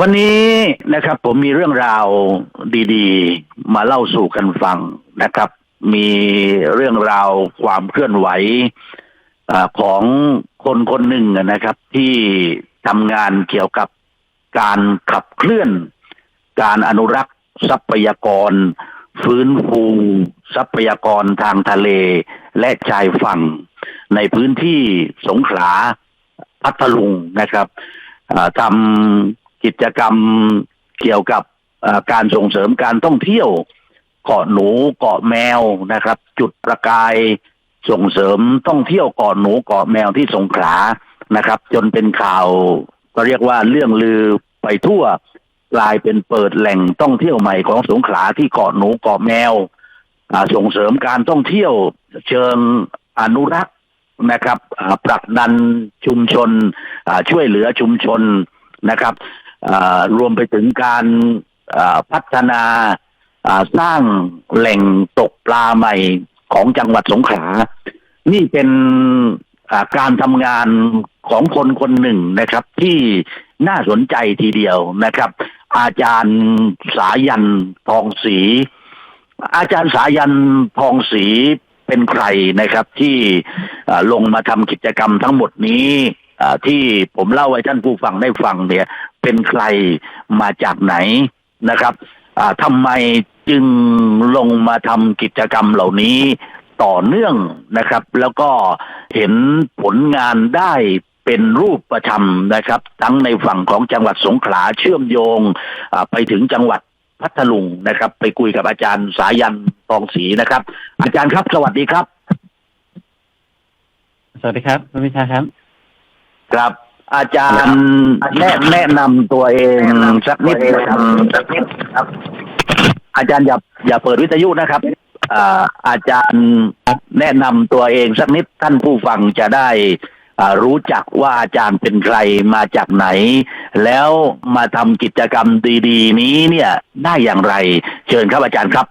วันนี้นะครับผมมีเรื่องราวดีๆ มาเล่าสู่กันฟังนะครับ มีเรื่องราวความเคลื่อนไหวอของคนคนหนึ่งนะครับ ที่ทำงานเกี่ยวกับการขับเคลื่อน การอนุรักษ์ทรัพยากร ฟื้นฟูทรัพยากรทางทะเล และชายฝั่ง ในพื้นที่สงขลาพัทลุงนะครับทำ กิจกรรมเกี่ยวกับการส่งเสริมการท่องเที่ยว เกาะหนูเกาะแมวนะครับ จุดประกายส่งเสริมท่องเที่ยวเกาะหนูเกาะแมวที่สงขลานะครับ จนเป็นข่าวก็เรียกว่าเรื่องลือไปทั่วกลายเป็นเปิดแหล่งท่องเที่ยวใหม่ของสงขลาที่เกาะหนูเกาะแมวส่งเสริมการท่องเที่ยวเชิงอนุรักษ์นะครับผลักดันชุมชนช่วยเหลือชุมชนนะครับ รวมไปถึงการพัฒนาสร้างแหล่งตกปลาใหม่ของจังหวัดสงขลา นี่เป็นการทำงานของคนคนหนึ่งนะครับ ที่น่าสนใจทีเดียวนะครับ อาจารย์สายันทองศรีอาจารย์สายันทองศรีเป็นใครนะครับ ที่ลงมาทำกิจกรรมทั้งหมดนี้ ที่ผมเล่าให้ท่านผู้ฟังได้ฟังเนี่ย เป็นใครมาจากไหนนะครับทำไมจึงลงมาทำกิจกรรมเหล่านี้ต่อเนื่องนะครับ แล้วก็เห็นผลงานได้เป็นรูปประชำนะครับ ทั้งในฝั่งของจังหวัดสงขลาเชื่อมโยงไปถึงจังหวัดพัทลุงนะครับ ไปคุยกับอาจารย์สายันทองศรีนะครับ อาจารย์ครับ สวัสดีครับ สวัสดีครับคุณวิชาครับ ครับ อาจารย์แนะแนะนำตัวเองสักนิดนะครับสักนิดครับ อาจารย์อย่าอย่าเปิดวิทยุนะครับอ่าอาจารย์แนะนำตัวเองสักนิดท่านผู้ฟังจะได้อ่ารู้จักว่าอาจารย์เป็นใครมาจากไหน แล้วมาทำกิจกรรมดีๆ นี้เนี่ยได้อย่างไร เชิญครับอาจารย์ครับ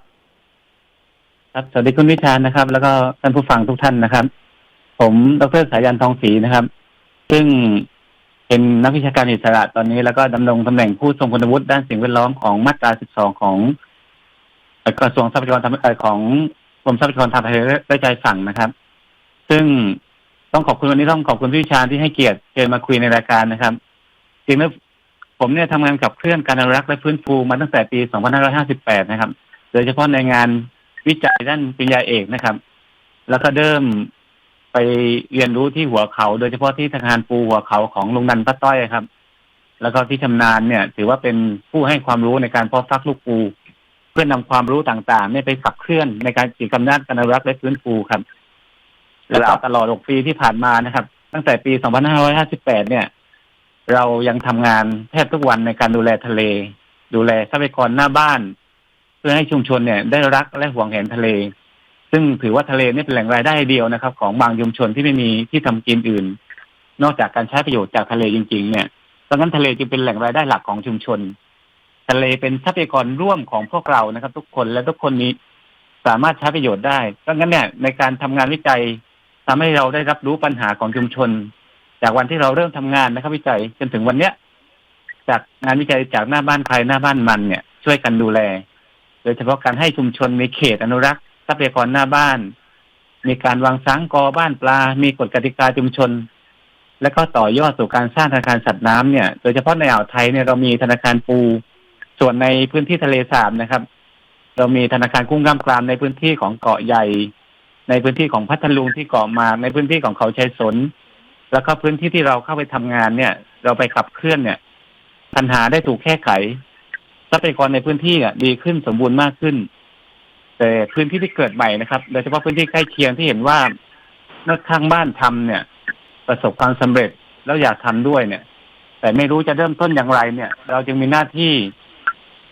ครับสวัสดีคุณวิชานะครับ แล้วก็ท่านผู้ฟังทุกท่านนะครับ ผมดรสายันทองศรีนะครับ ซึ่งเป็นนักวิชาการอิสระตอนนี้ แล้วก็ดำรงตำแหน่งผู้ทรงคุณวุฒิด้านสิ่งแวดล้อมของมาตรา 12 ของเอ่อกระทรวงทรัพยากรธรรมของกรมทรัพยากรทางทะเลและชายฝั่งนะครับ ซึ่งต้องขอบคุณวันนี้ต้องขอบคุณพี่ชาที่ให้เกียรติเชิญมาคุยในรายการนะครับจริงแล้วผมเนี่ยทำงานกับเคลื่อนการอนุรักษ์และฟื้นฟูมาตั้งแต่ปี 2558 นะครับ โดยเฉพาะในงานวิจัยด้านปริญญาเอกนะครับ แล้วก็เริ่ม ไปเรียนรู้ที่หัวเขา โดยเฉพาะที่ทางานปูหัวเขาของลุงนันป้าต้อยครับ แล้วก็ที่ชำนาญเนี่ย ถือว่าเป็นผู้ให้ความรู้ในการเพาะฟักลูกปู เพื่อนำความรู้ต่างๆเนี่ยไปขับเคลื่อนในการกิจกรรมด้านการรักและฟื้นฟูครับแล้วก็ตลอด6ปีที่ผ่านมานะครับ ตั้งแต่ปี 2558 เนี่ย เรายังทำงานแทบทุกวันในการดูแลทะเล ดูแลทรัพยากรหน้าบ้าน เพื่อให้ชุมชนเนี่ย ได้รักและห่วงแหนทะเล ซึ่งถือว่าทะเลนี่เป็นแหล่งรายได้เดียวนะครับ ของบางชุมชนที่ไม่มีที่ทำกินอื่น นอกจากการใช้ประโยชน์จากทะเลจริง ๆ เนี่ยดังนั้นทะเลจึงเป็นแหล่งรายได้หลักของชุมชน ทะเลเป็นทรัพยากรร่วมของพวกเรานะครับ ทุกคนและทุกคนนี้สามารถใช้ประโยชน์ได้ดังนั้นเนี่ยในการทำงานวิจัยทำให้เราได้รับรู้ปัญหาของชุมชน จากวันที่เราเริ่มทำงานนะครับ วิจัยจนถึงวันเนี้ย จากงานวิจัยจากหน้าบ้านใครหน้าบ้านมันเนี่ย ช่วยกันดูแล โดยเฉพาะการให้ชุมชนมีเขตอนุรักษ์ ทรัพยากรหน้าบ้าน มีการวางสังกอบ้านปลา มีกฎกติกาชุมชน และก็ต่อยอดสู่การสร้างธนาคารสัตว์น้ำเนี่ย โดยเฉพาะในอ่าวไทยเนี่ยเรามีธนาคารปู ส่วนในพื้นที่ทะเลสาบนะครับ เรามีธนาคารกุ้งกล้ามกรามในพื้นที่ของเกาะใหญ่ ในพื้นที่ของพัทลุงที่เกาะมากในพื้นที่ของเขาชัยสน แล้วก็พื้นที่ที่เราเข้าไปทำงานเนี่ย เราไปขับเคลื่อนเนี่ย ปัญหาได้ถูกแก้ไขทรัพยากรในพื้นที่อะดีขึ้นสมบูรณ์มากขึ้น พื้นที่ที่เกิดใหม่นะครับโดยเฉพาะพื้นที่ใกล้เคียงที่เห็นว่านอกข้างบ้านทำเนี่ย ประสบความสำเร็จแล้วอยากทำด้วยเนี่ย แต่ไม่รู้จะเริ่มต้นอย่างไรเนี่ย เราจึงมีหน้าที่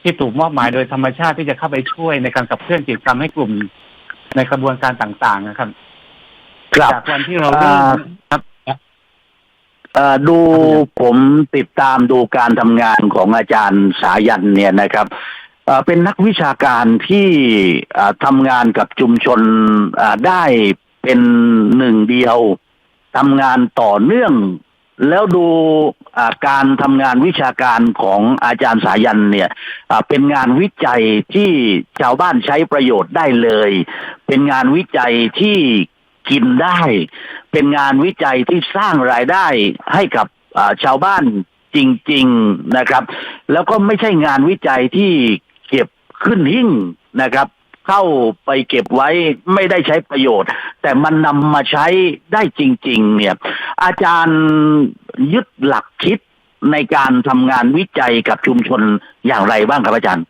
ที่ถูกมอบหมายโดยธรรมชาติที่จะเข้าไปช่วยในการขับเคลื่อนกิจกรรมให้กลุ่มในกระบวนการต่างๆนะครับครับจากวันที่เราเริ่มอ่าครับเอ่อดูผมติดตามดูการทำงานของอาจารย์สายันเนี่ยนะครับ เป็นนักวิชาการที่ทำงานกับชุมชนได้เป็นหนึ่งเดียวทำงานต่อเนื่อง แล้วดูการทำงานวิชาการของอาจารย์สายันเนี่ยเป็นงานวิจัยที่ชาวบ้านใช้ประโยชน์ได้เลย เป็นงานวิจัยที่กินได้ เป็นงานวิจัยที่สร้างรายได้ให้กับชาวบ้านจริง ๆ นะครับ แล้วก็ไม่ใช่งานวิจัยที่ ขึ้นหิ้งนะครับ เข้าไปเก็บไว้ไม่ได้ใช้ประโยชน์ แต่มันนำมาใช้ได้จริง ๆ เนี่ย อาจารย์ยึดหลักคิดในการทำงานวิจัยกับชุมชนอย่างไรบ้างครับอาจารย์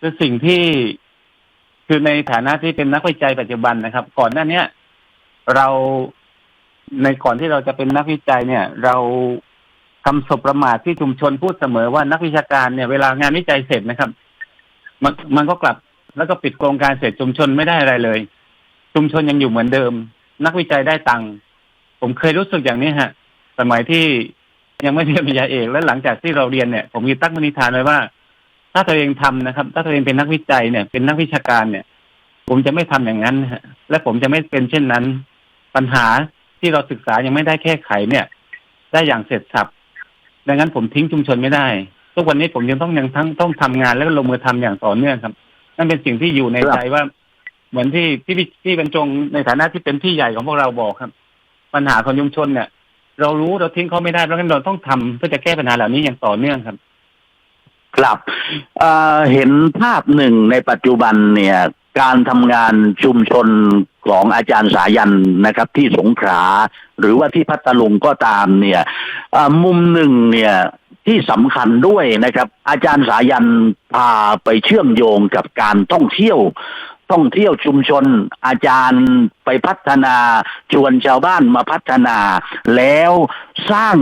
คือสิ่งที่คือในฐานะที่เป็นนักวิจัยปัจจุบันนะครับ ก่อนหน้าเนี้ยเราในก่อนที่เราจะเป็นนักวิจัยเนี่ย เรา คำสบประมาทที่ชุมชนพูดเสมอว่านักวิชาการเนี่ยเวลางานวิจัยเสร็จนะครับ มันมันก็กลับแล้วก็ปิดโครงการเสร็จชุมชนไม่ได้อะไรเลย ชุมชนยังอยู่เหมือนเดิม นักวิจัยได้ตังค์ผมเคยรู้สึกอย่างนี้ฮะ สมัยที่ยังไม่เรียนปริญญาเอกและหลังจากที่เราเรียนเนี่ย ผมมีตั้งมณิธานไว้ว่า ถ้าตัวเองทำนะครับ ถ้าตัวเองเป็นนักวิจัยเนี่ย เป็นนักวิชาการเนี่ย ผมจะไม่ทำอย่างนั้นฮะและผมจะไม่เป็นเช่นนั้น ปัญหาที่เราศึกษายังไม่ได้แก้ไขเนี่ย ได้อย่างเสร็จสับ ดังนั้นผมทิ้งชุมชนไม่ได้ทุกวันนี้ผมยังต้องยังทั้งต้องทำงานแล้วก็ลงมือทำอย่างต่อเนื่องครับ นั่นเป็นสิ่งที่อยู่ในครับใจว่า เหมือนที่ที่พี่พี่บรรจงในฐานะที่เป็นพี่ใหญ่ของพวกเราบอกครับ ปัญหาของชุมชนเนี่ย เรารู้เราทิ้งเขาไม่ได้เพราะงั้นเราต้องทำเพื่อจะแก้ปัญหาเหล่านี้อย่างต่อเนื่องครับครับเอ่อเห็นภาพหนึ่งในปัจจุบันเนี่ย การทำงานชุมชน ของอาจารย์สายันนะครับ ที่สงขลาหรือว่าที่พัทลุงก็ตามเนี่ยมุมหนึ่งเนี่ยที่สำคัญด้วยนะครับ อาจารย์สายันพาไปเชื่อมโยงกับการท่องเที่ยว ท่องเที่ยวชุมชน อาจารย์ไปพัฒนาชวนชาวบ้านมาพัฒนา แล้วสร้าง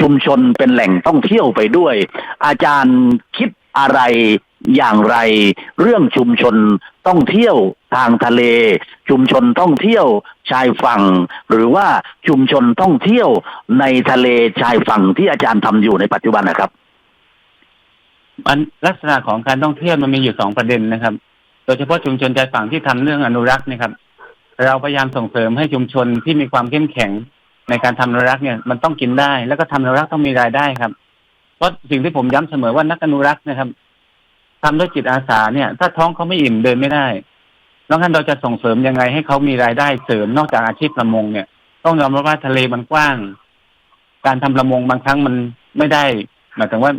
ชุมชนเป็นแหล่งท่องเที่ยวไปด้วย อาจารย์คิดอะไร อย่างไร เรื่องชุมชนท่องเที่ยวทางทะเล ชุมชนท่องเที่ยวชายฝั่ง หรือว่าชุมชนท่องเที่ยวในทะเลชายฝั่งที่อาจารย์ทำอยู่ในปัจจุบันนะครับมันลักษณะของการท่องเที่ยวมันมีอยู่สองประเด็นนะครับ โดยเฉพาะชุมชนชายฝั่งที่ทำเรื่องอนุรักษ์เนะครับ เราพยายามส่งเสริมให้ชุมชนที่มีความเข้มแข็งในการทำอนุรักษ์เนี่ยมันต้องกินได้ แล้วก็ทำอนุรักษ์ต้องมีรายได้ครับ เพราะสิ่งที่ผมย้ำเสมอว่านักอนุรักษ์นะครับ ทำด้วยจิตอาสาเนี่ย ถ้าท้องเขาไม่อิ่มเดินไม่ได้ดังนั้นเราจะส่งเสริมยังไงให้เขามีรายได้เสริมนอกจากอาชีพประมงเนี่ย ต้องยอมรับว่าทะเลมันกว้าง การทำประมงบางครั้งมันไม่ได้ หมายถึงว่า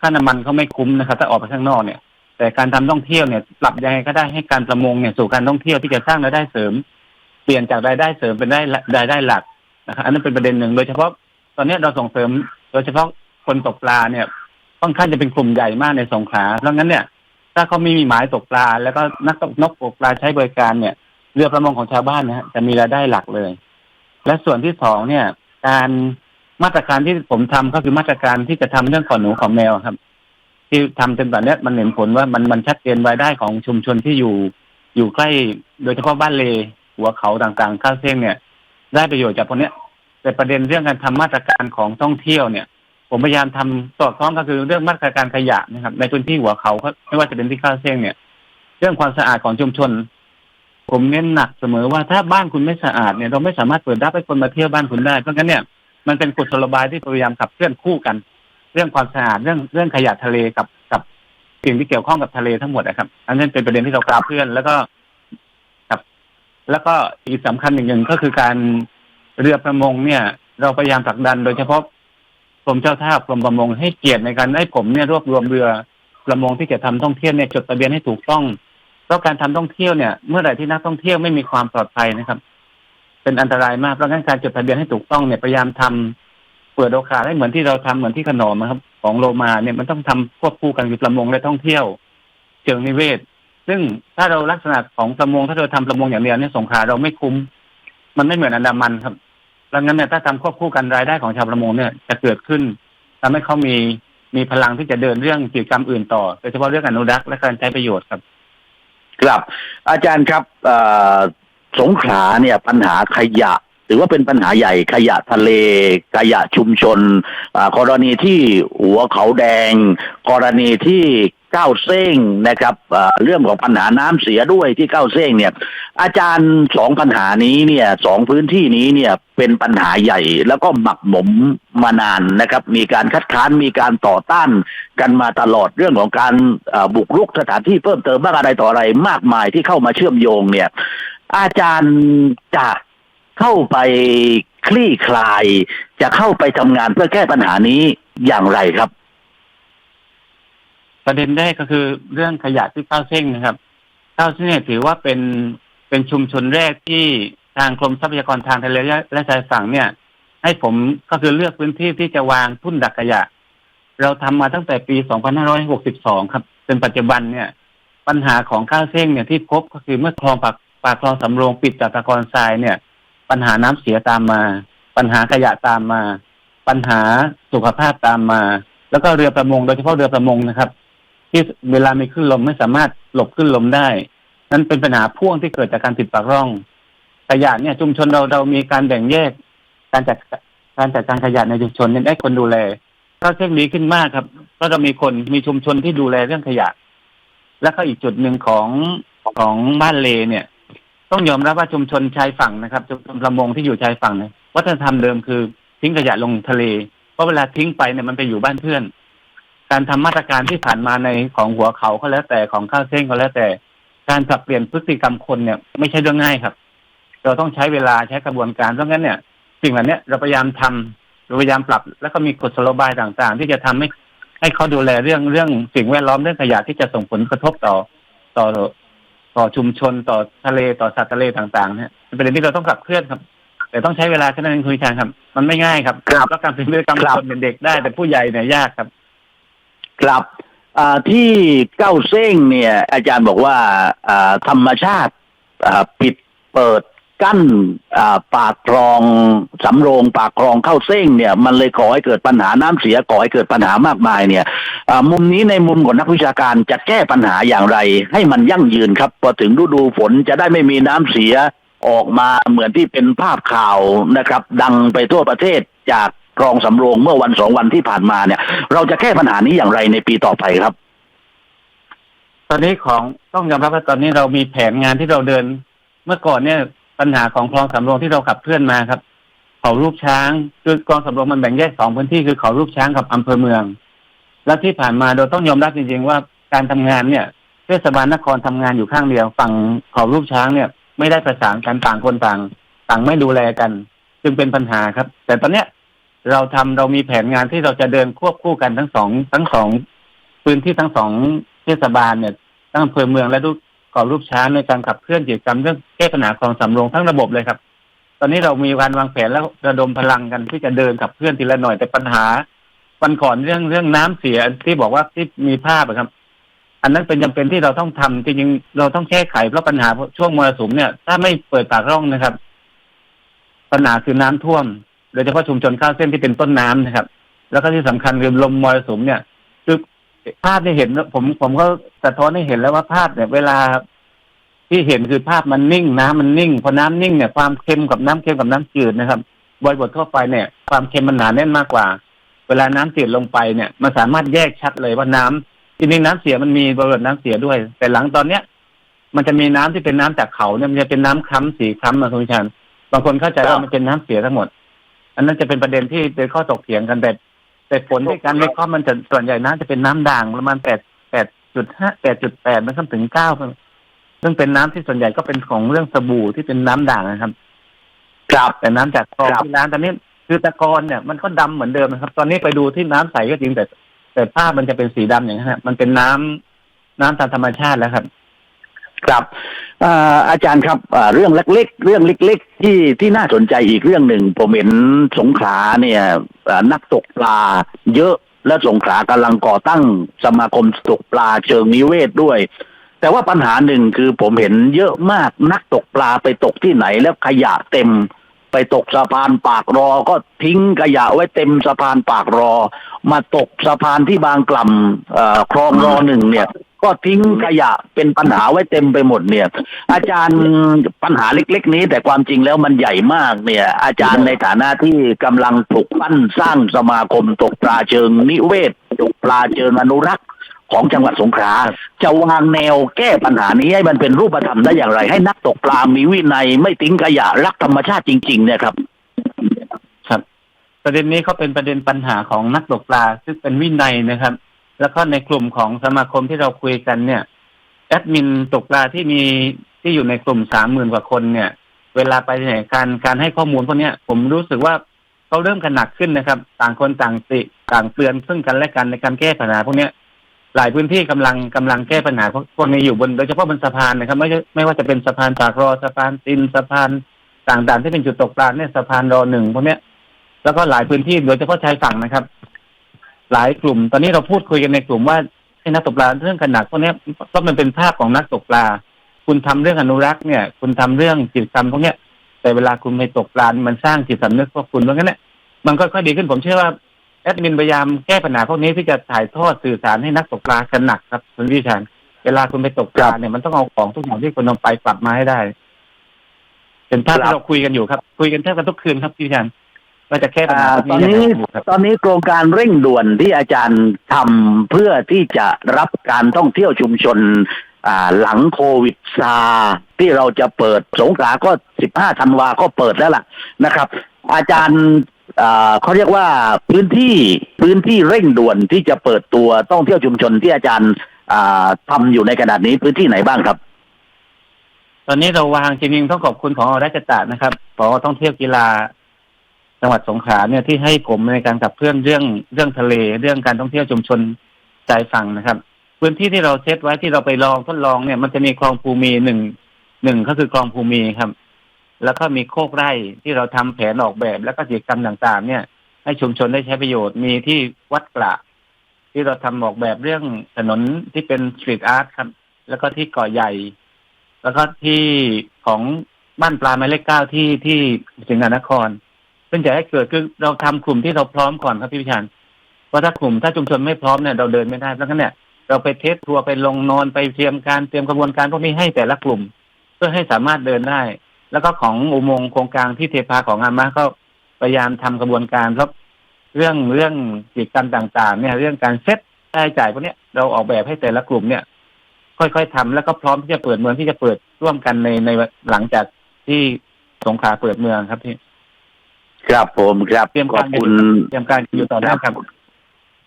ค่าน้ำมันเขาไม่คุ้มนะครับถ้าออกไปข้างนอกเนี่ย แต่การทำท่องเที่ยวเนี่ยปรับยังไงก็ได้ให้การประมงเนี่ยสู่การท่องเที่ยวที่จะสร้างรายได้เสริม เปลี่ยนจากรายได้เสริมเป็นได้รายได้หลักนะครับอันนั้นเป็นประเด็นหนึ่งโดยเฉพาะ ตอนนี้เราส่งเสริม โดยเฉพาะคนตกปลาเนี่ย ค่อนข้างจะเป็นกลุ่มใหญ่มากในสงขลาเพราะงั้นเนี่ย ถ้าเขาไม่มีหมายตกปลา แล้วก็นักนกตกปลาใช้บริการเนี่ยเรือประมงของชาวบ้านนะฮะจะมีรายได้หลักเลย และส่วนที่สองเนี่ย การมาตรการที่ผมทำก็คือมาตรการที่จะทำเรื่องขอหนูขอแมวครับ ที่ทำจนตอนนี้มันเห็นผลว่ามันมันชัดเจนรายได้ของชุมชนที่อยู่อยู่ใกล้โดยเฉพาะบ้านเลหัวเขาต่างๆข้าวเส้งเนี่ย ได้ประโยชน์จากพวกเนี้ยแต่ประเด็นเรื่องการทำมาตรการของท่องเที่ยวเนี่ย ผมพยายามทำสอดคล้องก็คือเรื่องมาตรการขยะนะครับ ในพื้นที่หัวเขาไม่ว่าจะเป็นที่ข้าวเส้งเนี่ย เรื่องความสะอาดของชุมชน ผมเน้นหนักเสมอว่าถ้าบ้านคุณไม่สะอาดเนี่ยเราไม่สามารถเปิดรับให้คนมาเที่ยวบ้านคุณได้เพราะงั้นเนี่ยมันเป็นกุศโลบายที่พยายามขับเคลื่อนคู่กัน เรื่องความสะอาดเรื่องเรื่องขยะทะเลกับกับสิ่งที่เกี่ยวข้องกับทะเลทั้งหมดนะครับ อันนั้นเป็นประเด็นที่เราขับเคลื่อนแล้วก็กับ แล้วก็อีกสำคัญอย่างหนึ่งก็คือการเรือประมงเนี่ย เราพยายามผลักดันโดยเฉพาะ กรมเจ้าท่ากรมประมงให้เกียรติในการให้ผมเนี่ยรวบรวมเรือประมงที่จะทำท่องเที่ยวเนี่ยจดทะเบียนให้ถูกต้องเพราะการทำท่องเที่ยวเนี่ย เมื่อไหร่ที่นักท่องเที่ยวไม่มีความปลอดภัยนะครับ เป็นอันตรายมากเพราะงั้นการจดทะเบียนให้ถูกต้องเนี่ยพยายามทำเปิดโอกาสให้เหมือนที่เราทำเหมือนที่ขนมนะครับ ของโลมาเนี่ยมันต้องทำควบคู่กันคือประมงและท่องเที่ยวเชิงนิเวศ ซึ่งถ้าเราลักษณะของประมงถ้าเราทำประมงอย่างเดียวเนี่ยสงขาเราไม่คุ้ม มันไม่เหมือนอันดามันครับ ดังนั้นเนี่ยถ้าทำควบคู่กันรายได้ของชาวประมงเนี่ยจะเกิดขึ้นทำให้เขามีมีพลังที่จะเดินเรื่องกิจกรรมอื่นต่อโดยเฉพาะเรื่องอนุรักษ์และการใช้ประโยชน์ครับ ครับ อาจารย์ครับสงขลาเนี่ยปัญหาขยะถือว่าเป็นปัญหาใหญ่ขยะทะเล ขยะชุมชนกรณีที่หัวเขาแดง กรณีที่ ก้าเซ้งนะครับเรื่องของปัญหาน้ำเสียด้วยที่ก้าเซ้งเนี่ย อาจารย์สองปัญหานี้เนี่ยสองพื้นที่นี้เนี่ยเป็นปัญหาใหญ่แล้วก็หมักหมมมานานนะครับ มีการคัดค้านมีการต่อต้านกันมาตลอดเรื่องของการบุกรุกสถานที่เพิ่มเติมบ้างอะไรต่ออะไรมากมายที่เข้ามาเชื่อมโยงเนี่ย อาจารย์จะเข้าไปคลี่คลาย จะเข้าไปทำงานเพื่อแก้ปัญหานี้อย่างไรครับ ประเด็นแรกก็คือเรื่องขยะที่เก้าเส้งนะครับเก้าเส้งเนี่ยถือว่าเป็นเป็นชุมชนแรกที่ทางกรมทรัพยากรทางทะเลและชายฝั่งเนี่ย ให้ผมก็คือเลือกพื้นที่ที่จะวางทุ่นดักขยะ เราทำมาตั้งแต่ปี 2562 ครับจนปัจจุบันเนี่ย ปัญหาของข้าวเส้งเนี่ยที่พบก็คือเมื่อคลองปากปากคลองสำโรงปิดจากตะกอนทรายเนี่ย ปัญหาน้ำเสียตามมา ปัญหาขยะตามมา ปัญหาสุขภาพตามมา แล้วก็เรือประมงโดยเฉพาะเรือประมงนะครับ ที่เวลามีขึ้นลมไม่สามารถหลบขึ้นลมได้ นั่นเป็นปัญหาพ่วงที่เกิดจากการติดปากร่อง ขยะเนี่ยชุมชนเราเรามีการแบ่งแยก การจัดการจัดการขยะในชุมชนเนี่ยได้คนดูแลก็เช่นดีขึ้นมากครับ ก็จะมีคนมีชุมชนที่ดูแลเรื่องขยะ แล้วก็อีกจุดหนึ่งของของบ้านเลเนี่ย ต้องยอมรับว่าชุมชนชายฝั่งนะครับชุมชนประมงที่อยู่ชายฝั่งเนี่ยวัฒนธรรมเดิมคือทิ้งขยะลงทะเล เพราะเวลาทิ้งไปเนี่ยมันไปอยู่บ้านเพื่อน การทำมาตรการที่ผ่านมาในของหัวเขาก็แล้วแต่ของข้าวเส้นก็แล้วแต่ การปรับเปลี่ยนพฤติกรรมคนเนี่ย ไม่ใช่เรื่องง่ายครับ เราต้องใช้เวลาใช้กระบวนการเพราะงั้นเนี่ย สิ่งเหล่านี้เราพยายามทำเราพยายามปรับ แล้วก็มีกฎสโลบายต่างๆ ที่จะทำให้ให้เขาดูแลเรื่องเรื่องสิ่งแวดล้อมเรื่องขยะที่จะส่งผลกระทบต่อต่อต่อชุมชนต่อทะเลต่อสัตว์ทะเลต่างๆเนี่ยเป็นประเด็นที่เราต้องขับเคลื่อนครับ แต่ต้องใช้เวลาแค่นั้นเองคุยชางครับ มันไม่ง่ายครับครับแล้วการเป็นพฤติกรรมครับคนเป็นเด็กได้ แต่ผู้ใหญ่เนี่ยยากครับ ครับที่เก้าเซ้งเนี่ย อาจารย์บอกว่าธรรมชาติปิดเปิดกั้นปากคลองสำโรงปากคลองเข้าเซ้งเนี่ย มันเลยก่อให้เกิดปัญหาน้ำเสียก่อให้เกิดปัญหามากมายเนี่ยมุมนี้ในมุมของนักวิชาการจะแก้ปัญหาอย่างไร ให้มันยั่งยืนครับพอถึงฤดูฝนจะได้ไม่มีน้ำเสียออกมาเหมือนที่เป็นภาพข่าวนะครับ ดังไปทั่วประเทศจาก คลองสำโรงเมื่อวันสองวันที่ผ่านมาเนี่ย เราจะแก้ปัญหานี้อย่างไรในปีต่อไปครับ ตอนนี้ของต้องยอมรับว่าตอนนี้เรามีแผนงานที่เราเดิน เมื่อก่อนเนี่ยปัญหาของคลองสำโรงที่เราขับเคลื่อนมาครับ เขารูปช้างคือกลองสำโรงมันแบ่งแยกสองพื้นที่คือเขารูปช้างกับอำเภอเมือง แล้วที่ผ่านมาเราต้องยอมรับจริงๆว่าการทำงานเนี่ยเทศบาลนครทำงานอยู่ข้างเดียวฝั่งเขารูปช้างเนี่ย ไม่ได้ประสานกันต่างคนต่าง ต่างไม่ดูแลกัน จึงเป็นปัญหาครับ แต่ตอนเนี้ย เราทำเรามีแผนงานที่เราจะเดินควบคู่กันทั้งสองทั้งสองพื้นที่ทั้งสองเทศบาลเนี่ยทั้งอำเภอเมืองและรูปกรอบรูปช้างในการขับเคลื่อนกิจกรรมเรื่องแก้ปัญหาคลองสำโรงทั้งระบบเลยครับ ตอนนี้เรามีการวางแผนแล้วระดมพลังกันที่จะเดินขับเคลื่อนทีละหน่อยแต่ปัญหาวันก่อนเรื่องเรื่องน้ำเสียที่บอกว่าที่มีภาพอะครับ อันนั้นเป็นจำเป็นที่เราต้องทำจริงๆเราต้องแก้ไขเพราะปัญหาช่วงมรสุมเนี่ย ถ้าไม่เปิดปากร่องนะครับ ปัญหาคือน้ำท่วม โดยเฉพาะชุมชนข้าวเส้นที่เป็นต้นน้ำนะครับ แล้วก็ที่สำคัญคือลมมรสุมเนี่ยคือภาพที่เห็นผมผมก็สะท้อนให้เห็นแล้วว่าภาพเนี่ยเวลาที่เห็นคือภาพมันนิ่งน้ำมันนิ่งพอน้ำนิ่งเนี่ยความเค็มกับน้ำเค็มกับน้ำจืดนะครับบริบททั่วไปเนี่ย ความเค็มมันหนาแน่นมากกว่า เวลาน้ำจืดลงไปเนี่ย มันสามารถแยกชัดเลยว่าน้ำจริงๆน้ำเสียมันมีบริบทน้ำเสียด้วย แต่หลังตอนเนี้ย มันจะมีน้ำที่เป็นน้ำจากเขาเนี่ยมันจะเป็นน้ำคล้ำสีคล้ำนะคุณผู้ชมบางคนเข้าใจว่ามันเป็นน้ำเสียทั้งหมด อันนั้นจะเป็นประเด็นที่เป็นข้อตกเถียงกันแต่แต่ผลที่การวิเคราะห์มันจะส่วนใหญ่น้ำจะเป็นน้ำด่างประมาณแปดแปดจุดห้าแปดจุดแปดมันขึ้นถึงเก้าซึ่งเป็นน้ำที่ส่วนใหญ่ก็เป็นของเรื่องสบู่ที่เป็นน้ำด่างนะครับครับแต่น้ำจากคลองครับที่ร้านตอนนี้คือตะกอนเนี่ยมันก็ดำเหมือนเดิมนะครับ ตอนนี้ไปดูที่น้ำใสก็จริงแต่ แต่ภาพมันจะเป็นสีดำอย่างนั้นฮะมันเป็นน้ำน้ำตามธรรมชาติแล้วครับ ครับอาจารย์ครับเรื่องเล็กๆเรื่องเล็ก ๆ ที่ที่น่าสนใจอีกเรื่องหนึ่งผมเห็นสงขลาเนี่ยนักตกปลาเยอะและสงขลากำลังก่อตั้งสมาคมตกปลาเชิงนิเวศด้วย แต่ว่าปัญหาหนึ่งคือผมเห็นเยอะมากนักตกปลาไปตกที่ไหนแล้วขยะเต็ม ไปตกสะพานปากรอ ก็ทิ้งขยะไว้เต็มสะพานปากรอ มาตกสะพานที่บางกล่ำเอ่อคลองรอหนึ่งเนี่ย ก็ทิ้งขยะเป็นปัญหาไว้เต็มไปหมดเนี่ย อาจารย์ปัญหาเล็ก ๆ นี้ แต่ความจริงแล้วมันใหญ่มากเนี่ย อาจารย์ในฐานะที่กำลังปลุกปั้นสร้างสมาคมตกปลาเชิงนิเวศตกปลาเชิงอนุรักษ์ของจังหวัดสงขลาจะวางแนวแก้ปัญหานี้ให้มันเป็นรูปธรรมได้อย่างไร ให้นักตกปลามีวินัยไม่ทิ้งขยะรักธรรมชาติจริง ๆ เนี่ยครับ ครับ ประเด็นนี้เขาเป็นประเด็นปัญหาของนักตกปลาซึ่งเป็นวินัยนะครับ แล้วก็ในกลุ่มของสมาคมที่เราคุยกันเนี่ยแอดมินตกปลาที่มีที่อยู่ในกลุ่มสามหมื่นกว่าคนเนี่ย เวลาไปไหนการการให้ข้อมูลพวกนี้ย ผมรู้สึกว่าเขาเริ่มกันหนักขึ้นนะครับ ต่างคนต่างติต่างเตือนซึ่งกันและกันในการแก้ปัญหาพวกเนี้ยหลายพื้นที่กำลังกำลังแก้ปัญหาพวกนี้อยู่บนโดยเฉพาะบนสะพานนะครับ ไม่ไม่ว่าจะเป็นสะพานปากรอสะพานตินสะพานต่างๆ ที่เป็นจุดตกปลาเนี่ยสะพานรอหนึ่งพวกเนี้ยแล้วก็หลายพื้นที่โดยเฉพาะชายฝั่งนะครับ หลายกลุ่ม ตอนนี้เราพูดคุยกันในกลุ่มว่าให้นักตกปลาเรื่องขนาดพวกนี้ก็มันเป็นภาพของนักตกปลา คุณทำเรื่องอนุรักษ์เนี่ย คุณทำเรื่องกิจกรรมพวกเนี้ย แต่เวลาคุณไปตกปลา มันสร้างจิตสำนึกพวกคุณเพราะงั้นเนี่ยมันก็ค่อยดีขึ้นผมเชื่อว่าแอดมินพยายามแก้ปัญหาพวกนี้ที่จะถ่ายทอดสื่อสารให้นักตกปลากันหนักครับคุณวิชานเวลาคุณไปตกปลาเนี่ยมันต้องเอาของทุกอย่างที่คุณเอาไปกลับมาให้ได้ เป็นภาพที่เราคุยกันอยู่ครับ คุยกันแทบกันทุกคืนครับพี่ชาน ว่าจะแก้ปัญอ่าหาพวกตอนนี้ยังนี้ไงอยู่ครับตอนนี้โครงการเร่งด่วนที่อาจารย์ทำเพื่อที่จะรับการท่องเที่ยวชุมชนอ่าหลังโควิดซาที่เราจะเปิดสงขลาก็15ธันวาก็เปิดแล้วล่ะนะครับ อาจารย์อ่าเขาเรียกว่าพื้นที่พื้นที่เร่งด่วนที่จะเปิดตัวท่องเที่ยวชุมชนที่อาจารย์อ่าทำอยู่ในขณะนี้พื้นที่ไหนบ้างครับ ตอนนี้เราวางจริงๆต้องขอบคุณของราชจักรนะครับพอท่องเที่ยวกีฬา จังหวัดสงขลาเนี่ยที่ให้ผมในการขับเคลื่อนเรื่องเรื่องทะเลเรื่องการท่องเที่ยวชุมชนชายฝั่งนะครับ พื้นที่ที่เราเซตไว้ที่เราไปลองทดลองเนี่ย มันจะมีคลองภูมีหนึ่งหนึ่งก็คือคลองภูมีครับ แล้วก็มีโคกไร่ที่เราทำแผนออกแบบ แล้วก็กิจกรรมต่างๆ เนี่ย ให้ชุมชนได้ใช้ประโยชน์มีที่วัดกระที่เราทำออกแบบเรื่องถนนที่เป็นสตรีทอาร์ตครับ แล้วก็ที่เกาะใหญ่ แล้วก็ที่ของบ้านปลาไม้เลขเก้าที่ที่สิงห์นคร ซึ่งจะให้เกิดคือเราทำกลุ่มที่เราพร้อมก่อนครับพี่พิชานเพราถ้ากลุ่มถ้าชุมชนไม่พร้อมเนี่ยเราเดินไม่ได้เพราะฉะนั้นเนี่ยเราไปเทสทัวร์ไปลงนอนไปเตรียมการเตรียมกระบวนการพวกนี้ให้แต่ละกลุ่ม เพื่อให้สามารถเดินได้ แล้วก็ของอุโมงค์โครงการที่เทพาของอานมาก็พยายามทำกระบวนการเพราะเรื่องเรื่องกิจกรรมต่าง ๆ เนี่ย เรื่องการเซ็ตรายจ่ายพวกนี้เราออกแบบให้แต่ละกลุ่มเนี่ย ค่อยๆทำแล้วก็พร้อมที่จะเปิดเมืองที่จะเปิดร่วมกันในในหลังจากที่สงขาเปิดเมืองครับพี่ ครับผมครับเตรียมขกาอรบคุณเตรียมการอยู่ต่อเนื่องครับ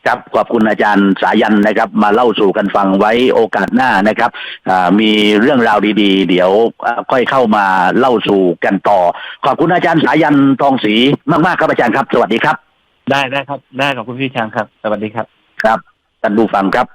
ครับขอบคุณอาจารย์สายันนะครับ มาเล่าสู่กันฟังไว้โอกาสหน้านะครับอ่ามีเรื่องราวดีๆ เดี๋ยวอ่าค่อยเข้ามาเล่าสู่กันต่อ ขอบคุณอาจารย์สายันทองศรีมากๆครับอาจารย์ครับ สวัสดีครับได้ได้ครับ ได้ขอบคุณพี่ช้างครับ สวัสดีครับ ครับท่านผู้ฟังครับ